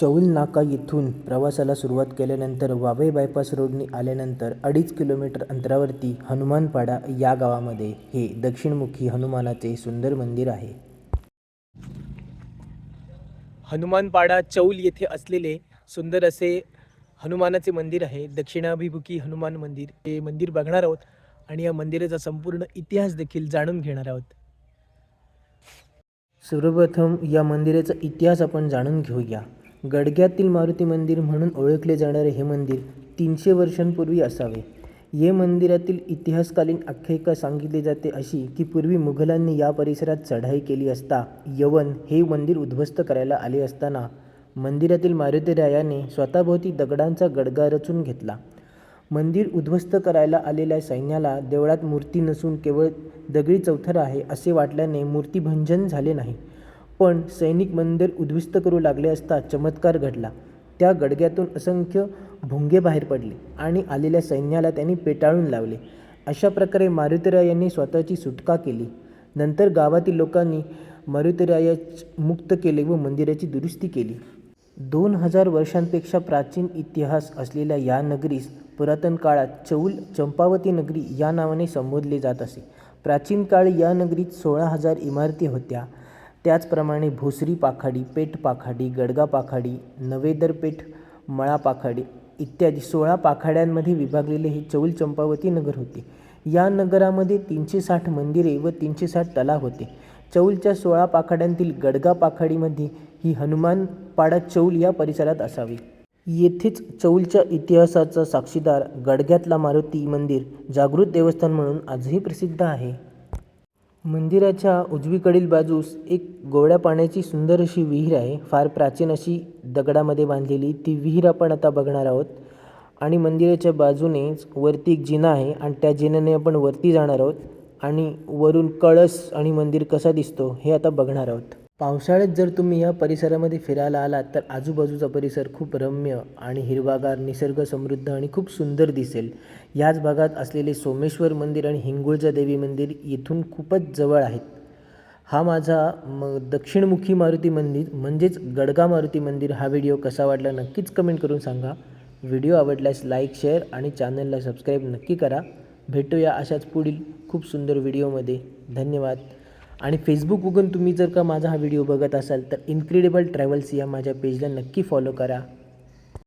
चौल नाका येथून प्रवासाला सुरुवात केल्यानंतर वावई बायपास रोडने आल्यानंतर अडीच किलोमीटर अंतरावरती हनुमानपाडा या गावामध्ये हे दक्षिणमुखी हनुमानाचे सुंदर मंदिर आहे. हनुमानपाडा चौल येथे असलेले सुंदर असे हनुमानाचे मंदिर आहे. दक्षिणाभिमुखी हनुमान मंदिर. हे मंदिर बघणार आहोत आणि या मंदिराचा संपूर्ण इतिहास देखील जाणून घेणार आहोत. सर्वप्रथम या मंदिराचा इतिहास आपण जाणून घेऊया. गडग्यातील मारुती मंदिर म्हणून ओळखले जाणारे हे मंदिर तीनशे वर्षांपूर्वी असावे. ये मंदिरातील इतिहासकालीन आख्यायिका सांगितली जाते अशी की पूर्वी मुघलांनी या परिसरात चढाई केली असता यवन हे मंदिर उद्ध्वस्त करायला आले असताना मंदिरातील मारुतीरायाने स्वतःभोवती दगडांचा गडगा रचून घेतला. मंदिर उद्ध्वस्त करायला आलेल्या सैन्याला देवळात मूर्ती नसून केवळ दगडी चौथर आहे असे वाटल्याने मूर्तीभंजन झाले नाही. पण सैनिक मंदिर उद्ध्वस्त करू लागले असता चमत्कार घडला. त्या गडग्यातून असंख्य भुंगे बाहेर पडले आणि आलेल्या सैन्याला त्यांनी पेटाळून लावले. अशा प्रकारे मारुतीरायांनी स्वतःची सुटका केली. नंतर गावातील लोकांनी मारुतीरायाच मुक्त केले व मंदिराची दुरुस्ती केली. दोन हजार वर्षांपेक्षा प्राचीन इतिहास असलेल्या या नगरीस पुरातन काळात चौल चंपावती नगरी या नावाने संबोधले जात असे. प्राचीन काळी या नगरीत सोळा हजार इमारती होत्या. त्याचप्रमाणे भोसरी पाखाडी पेठ पाखाडी गडगा पाखाडी नवेदर पेठ मळा पाखाडी इत्यादी सोळा पाखाड्यांमध्ये विभागलेले हे चौल चंपावती नगर होते. या नगरामध्ये तीनशे साठ मंदिरे व तीनशे साठ तलाव होते. चौलच्या सोळा पाखाड्यांतील गडगा पाखाडीमध्ये ही हनुमानपाडा चौल या परिसरात असावी. येथेच चौलच्या इतिहासाचा साक्षीदार गडग्यातला मारुती मंदिर जागृत देवस्थान म्हणून आजही प्रसिद्ध आहे. मंदिराच्या उजवीकडील बाजूस एक गोड्या पाण्याची सुंदर अशी विहीर आहे. फार प्राचीन अशी दगडामध्ये बांधलेली ती विहीर आपण आता बघणार आहोत. आणि मंदिराच्या बाजूनेच वरती एक जिना आहे आणि त्या जिन्याने आपण वरती जाणार आहोत. आणि वरून कळस आणि मंदिर कसा दिसतो हे आता बघणार आहोत. पावसाळ्यात जर तुम्ही या परिसरामध्ये फिरायला आलात तर आजूबाजूचा परिसर खूप रम्य आणि हिरवागार निसर्ग समृद्ध आणि खूप सुंदर दिसेल. याच भागात असलेले सोमेश्वर मंदिर आणि हिंगोळजा देवी मंदिर येथून खूपच जवळ आहेत. हा माझा म दक्षिणमुखी मारुती मंदिर म्हणजेच गडगा मारुती मंदिर हा व्हिडिओ कसा वाटला नक्कीच कमेंट करून सांगा. व्हिडिओ आवडल्यास लाईक शेअर आणि चॅनलला सबस्क्राईब नक्की करा. भेटूया अशाच पुढील खूप सुंदर व्हिडिओमध्ये. धन्यवाद. आणि फेसबुकवरून तुम्ही जर का माझा हा व्हिडिओ बघत असाल तर इन्क्रेडिबल ट्रॅव्हल्स या माझ्या पेजला नक्की फॉलो करा.